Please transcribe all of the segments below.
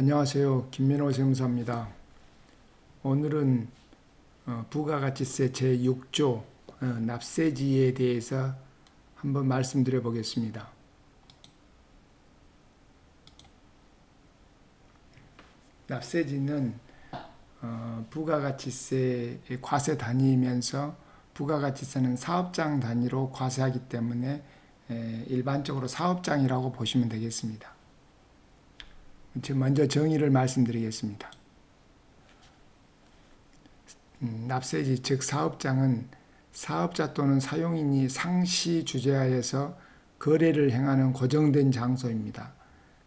안녕하세요. 김민호 세무사입니다. 오늘은 어, 부가가치세 제6조 어, 납세지에 대해서 한번 말씀드려 보겠습니다. 납세지는 어, 부가가치세의 과세 단위이면서 부가가치세는 사업장 단위로 과세하기 때문에 에, 일반적으로 사업장이라고 보시면 되겠습니다. 먼저 정의를 말씀드리겠습니다. 음, 납세지 즉 사업장은 사업자 또는 사용인이 상시 주재하에서 거래를 행하는 고정된 장소입니다.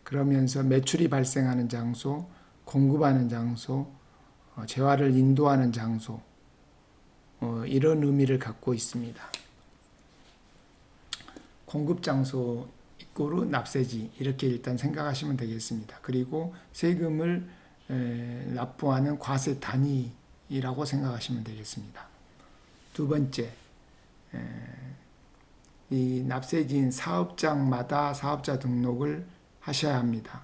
그러면서 매출이 발생하는 장소, 공급하는 장소, 어, 재화를 인도하는 장소 어, 이런 의미를 갖고 있습니다. 공급 장소 이꼬르 납세지 이렇게 일단 생각하시면 되겠습니다. 그리고 세금을 에, 납부하는 과세 단위라고 생각하시면 되겠습니다. 두 번째, 에, 이 납세지인 사업장마다 사업자 등록을 하셔야 합니다.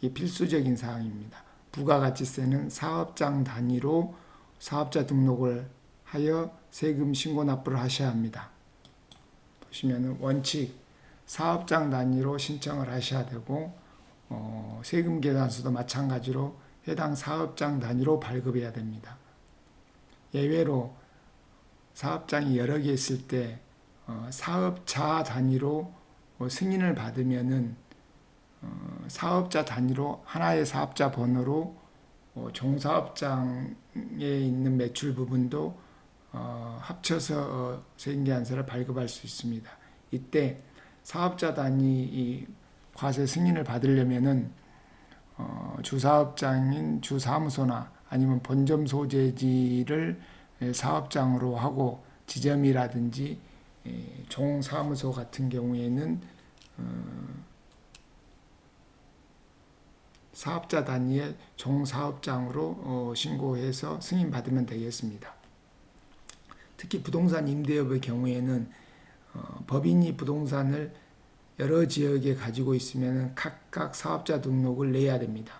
이게 필수적인 사항입니다. 부가가치세는 사업장 단위로 사업자 등록을 하여 세금 신고 납부를 하셔야 합니다. 보시면 원칙 사업장 단위로 신청을 하셔야 되고 어, 세금 계산서도 마찬가지로 해당 사업장 단위로 발급해야 됩니다. 예외로 사업장이 여러 개 있을 때 어, 사업자 단위로 어, 승인을 받으면은 어, 사업자 단위로 하나의 사업자 번호로 어, 종사업장에 있는 매출 부분도 어, 합쳐서 어, 세금계산서를 발급할 수 있습니다. 이때 사업자 단위 이 과세 승인을 받으려면은 어, 주사업장인 주사무소나 아니면 본점 소재지를 사업장으로 하고 지점이라든지 에, 종사무소 같은 경우에는 어, 사업자 단위의 종사업장으로 어, 신고해서 승인 받으면 되겠습니다. 특히 부동산 임대업의 경우에는 어, 법인이 부동산을 여러 지역에 가지고 있으면 각각 사업자 등록을 내야 됩니다.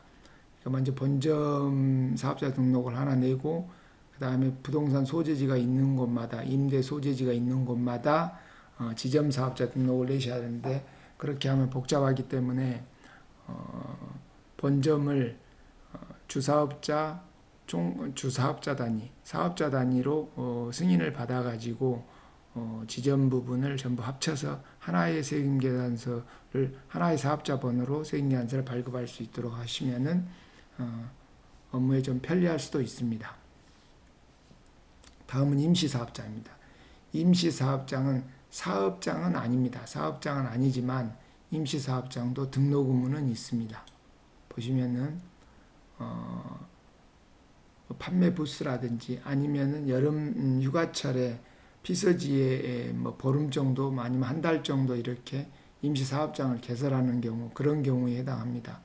그러니까 먼저 본점 사업자 등록을 하나 내고 그 다음에 부동산 소재지가 있는 곳마다 임대 소재지가 있는 곳마다 어, 지점 사업자 등록을 내셔야 되는데 그렇게 하면 복잡하기 때문에 어, 본점을 어, 주사업자 총 주사업자 단위, 사업자 단위로 어, 승인을 받아가지고 어, 지점 부분을 전부 합쳐서 하나의 세금 계산서를 하나의 사업자 번호로 세금 계산서를 발급할 수 있도록 하시면은 어, 업무에 좀 편리할 수도 있습니다. 다음은 임시사업장입니다. 임시사업장은 사업장은 아닙니다. 사업장은 아니지만 임시사업장도 등록 의무는 있습니다. 보시면은 어, 판매 부스라든지 아니면은 여름 휴가철에 피서지에 뭐 보름 정도 아니면 한 달 정도 이렇게 임시 사업장을 개설하는 경우 그런 경우에 해당합니다.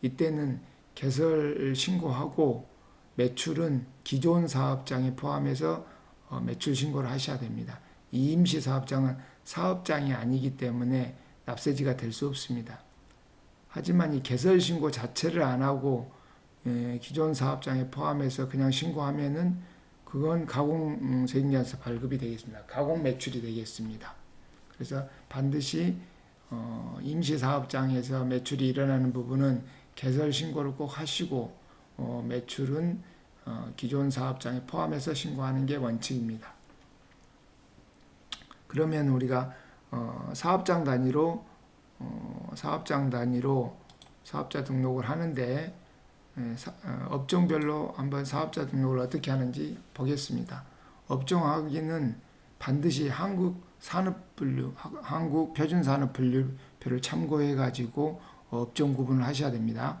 이때는 개설 신고하고 매출은 기존 사업장에 포함해서 어, 매출 신고를 하셔야 됩니다. 이 임시 사업장은 사업장이 아니기 때문에 납세지가 될 수 없습니다. 하지만 이 개설 신고 자체를 안 하고 예, 기존 사업장에 포함해서 그냥 신고하면은 그건 가공 세금계산서 발급이 되겠습니다. 가공 매출이 되겠습니다. 그래서 반드시 어, 임시 사업장에서 매출이 일어나는 부분은 개설 신고를 꼭 하시고 어, 매출은 어, 기존 사업장에 포함해서 신고하는 게 원칙입니다. 그러면 우리가 어, 사업장 단위로 어, 사업장 단위로 사업자 등록을 하는데 업종별로 한번 사업자 등록을 어떻게 하는지 보겠습니다. 업종하기는 반드시 한국 산업 분류, 한국 표준 산업 분류표를 참고해 가지고 업종 구분을 하셔야 됩니다.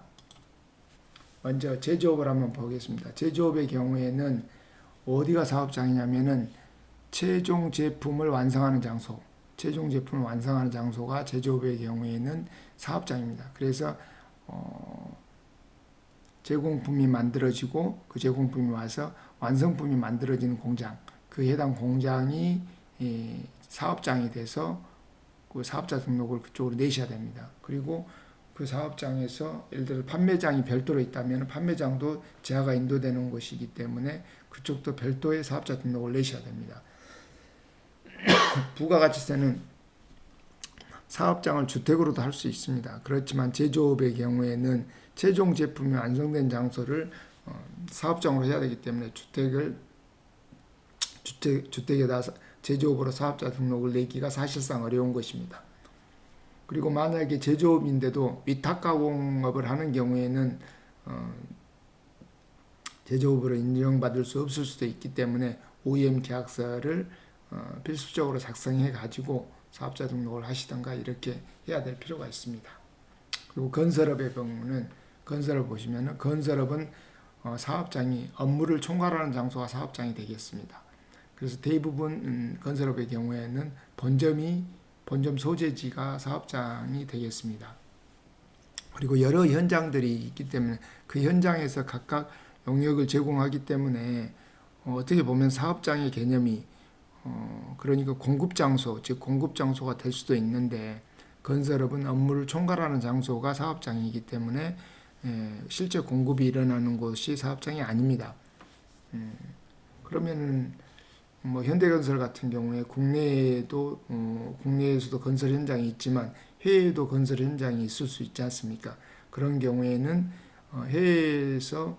먼저 제조업을 한번 보겠습니다. 제조업의 경우에는 어디가 사업장이냐면은 최종 제품을 완성하는 장소, 최종 제품을 완성하는 장소가 제조업의 경우에는 사업장입니다. 그래서 어, 제공품이 만들어지고 그 제공품이 와서 완성품이 만들어지는 공장 그 해당 공장이 사업장이 돼서 그 사업자 등록을 그쪽으로 내셔야 됩니다. 그리고 그 사업장에서 예를 들어 판매장이 별도로 있다면 판매장도 제하가 인도되는 곳이기 때문에 그쪽도 별도의 사업자 등록을 내셔야 됩니다. 부가가치세는 사업장을 주택으로도 할 수 있습니다. 그렇지만 제조업의 경우에는 최종 제품이 완성된 장소를 어, 사업장으로 해야 되기 때문에 주택을 주택 주택에다 사- 제조업으로 사업자 등록을 내기가 사실상 어려운 것입니다. 그리고 만약에 제조업인데도 위탁 가공업을 하는 경우에는 어, 제조업으로 인정받을 수 없을 수도 있기 때문에 OEM 계약서를 어, 필수적으로 작성해 가지고 사업자 등록을 하시던가 이렇게 해야 될 필요가 있습니다. 그리고 건설업의 경우는 건설업 보시면은 건설업은 어, 사업장이 업무를 총괄하는 장소가 사업장이 되겠습니다. 그래서 대부분 음, 건설업의 경우에는 본점이 본점 소재지가 사업장이 되겠습니다. 그리고 여러 현장들이 있기 때문에 그 현장에서 각각 용역을 제공하기 때문에 어, 어떻게 보면 사업장의 개념이 어, 그러니까 공급 장소, 즉 공급 장소가 될 수도 있는데 건설업은 업무를 총괄하는 장소가 사업장이기 때문에 에, 실제 공급이 일어나는 곳이 사업장이 아닙니다. 음, 그러면은 뭐 현대건설 같은 경우에 국내에도 어, 국내에서도 건설 현장이 있지만 해외에도 건설 현장이 있을 수 있지 않습니까? 그런 경우에는 어, 해외에서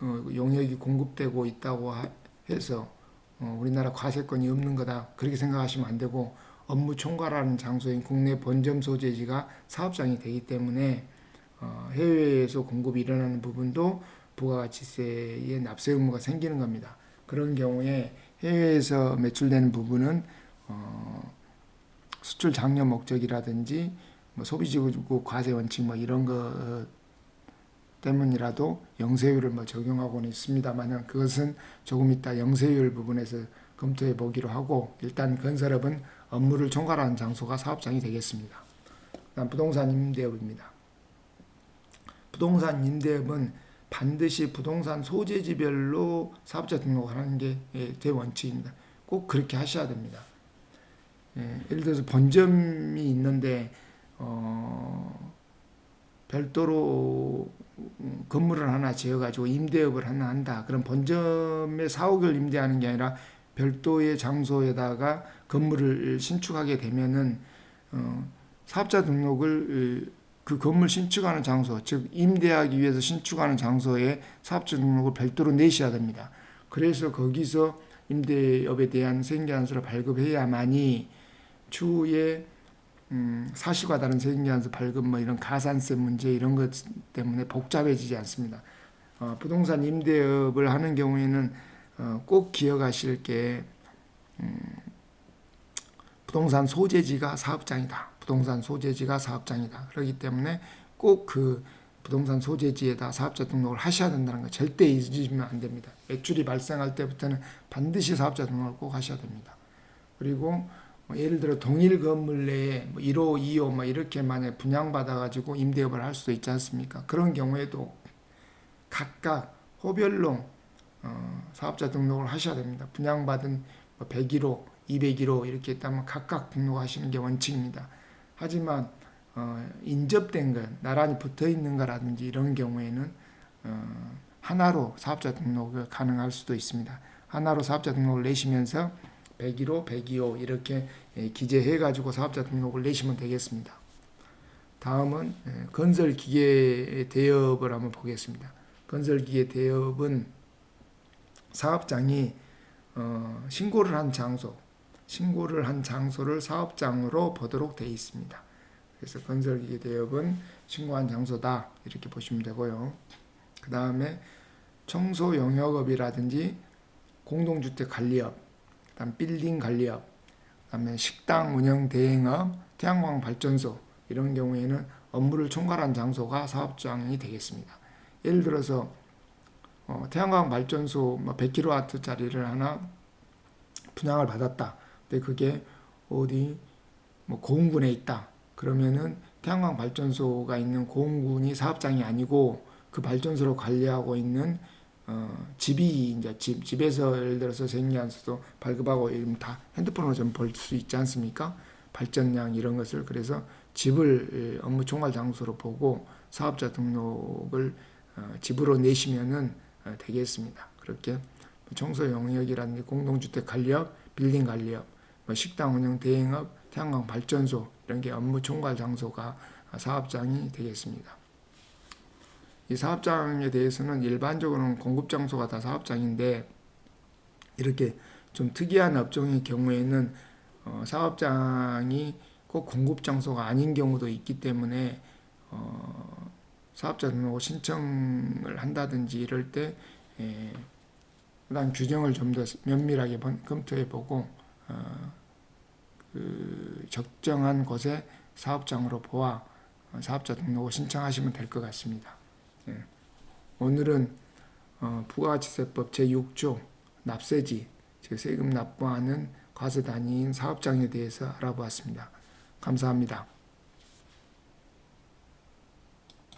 어, 용역이 공급되고 있다고 하- 해서 어, 우리나라 과세권이 없는 거다 그렇게 생각하시면 안 되고 업무 총괄하는 장소인 국내 본점 소재지가 사업장이 되기 때문에 어, 해외에서 공급이 일어나는 부분도 부가가치세의 납세 의무가 생기는 겁니다. 그런 경우에 해외에서 매출되는 부분은 어, 수출 장려 목적이라든지 뭐 소비지구 과세 원칙 뭐 이런 거 때문이라도 영세율을 뭐 적용하고는 있습니다만은 그것은 조금 이따 영세율 부분에서 검토해 보기로 하고 일단 건설업은 업무를 총괄하는 장소가 사업장이 되겠습니다. 부동산 임대업입니다. 부동산 임대업은 반드시 부동산 소재지별로 사업자 등록하는 게 예, 대원칙입니다. 꼭 그렇게 하셔야 됩니다. 예, 예를 들어서 본점이 있는데 어, 별도로 음, 건물을 하나 지어가지고 임대업을 하나 한다. 그럼 본점에 4, 5개월 임대하는 게 아니라 별도의 장소에다가 건물을 신축하게 되면은 어, 사업자 등록을 으, 그 건물 신축하는 장소, 즉 임대하기 위해서 신축하는 장소에 사업자 등록을 별도로 내셔야 됩니다. 그래서 거기서 임대업에 대한 생계한수를 발급해야만이 추후에 음, 사실과 다른 생계한수 발급 뭐 이런 가산세 문제 이런 것 때문에 복잡해지지 않습니다. 어, 부동산 임대업을 하는 경우에는 어, 꼭 기억하실 게 음, 부동산 소재지가 사업장이다. 부동산 소재지가 사업장이다. 그렇기 때문에 꼭 그 부동산 소재지에다 사업자 등록을 하셔야 된다는 거 절대 잊으시면 안 됩니다. 매출이 발생할 때부터는 반드시 사업자 등록을 꼭 하셔야 됩니다. 그리고 뭐 예를 들어 동일 건물 내에 뭐 1호, 2호 뭐 이렇게 만약 분양받아 가지고 임대업을 할 수도 있지 않습니까? 그런 경우에도 각각 호별로 어, 사업자 등록을 하셔야 됩니다. 분양받은 뭐 101호, 201호 이렇게 있다면 각각 등록하시는 게 원칙입니다. 하지만 어, 인접된 것, 나란히 붙어 있는 거라든지 이런 경우에는 어, 하나로 사업자 등록을 가능할 수도 있습니다. 하나로 사업자 등록을 내시면서 101호, 102호 이렇게 예, 기재해 가지고 사업자 등록을 내시면 되겠습니다. 다음은 예, 건설 기계 대업을 한번 보겠습니다. 건설 기계 대업은 사업장이 어, 신고를 한 장소, 신고를 한 장소를 사업장으로 보도록 되어 있습니다. 그래서 건설기계 대업은 신고한 장소다 이렇게 보시면 되고요. 그 다음에 청소 용역업이라든지 공동주택 관리업, 그다음 빌딩 관리업, 그다음에 식당 운영 대행업, 태양광 발전소 이런 경우에는 업무를 총괄한 장소가 사업장이 되겠습니다. 예를 들어서 어, 태양광 발전소 뭐 100kW짜리를 하나 분양을 받았다. 근데 그게 어디 뭐 고흥군에 있다. 그러면은 태양광 발전소가 있는 고흥군이 사업장이 아니고 그 발전소를 관리하고 있는 어, 집이 이제 집 집에서 예를 들어서 생리한수도 발급하고 이러면 다 핸드폰으로 좀 볼 수 있지 않습니까? 발전량 이런 것을 그래서 집을 에, 업무 총괄 장소로 보고 사업자 등록을 어, 집으로 내시면은 어, 되겠습니다. 그렇게 청소 영역이라든지 공동주택 관리업, 빌딩 관리업, 뭐 식당 운영 대행업, 태양광 발전소 이런 게 업무 총괄 장소가 어, 사업장이 되겠습니다. 이 사업장에 대해서는 일반적으로는 공급 장소가 다 사업장인데 이렇게 좀 특이한 업종의 경우에는 어, 사업장이 꼭 공급 장소가 아닌 경우도 있기 때문에 어, 사업자 등록 신청을 한다든지 이럴 때 에, 그다음 규정을 좀 더 면밀하게 번- 검토해 보고 어, 그 적정한 곳에 사업장으로 보아 어, 사업자 등록을 신청하시면 될 것 같습니다. 예. 오늘은 어, 부가가치세법 제6조 납세지 즉 세금 납부하는 과세 단위인 사업장에 대해서 알아보았습니다. 감사합니다.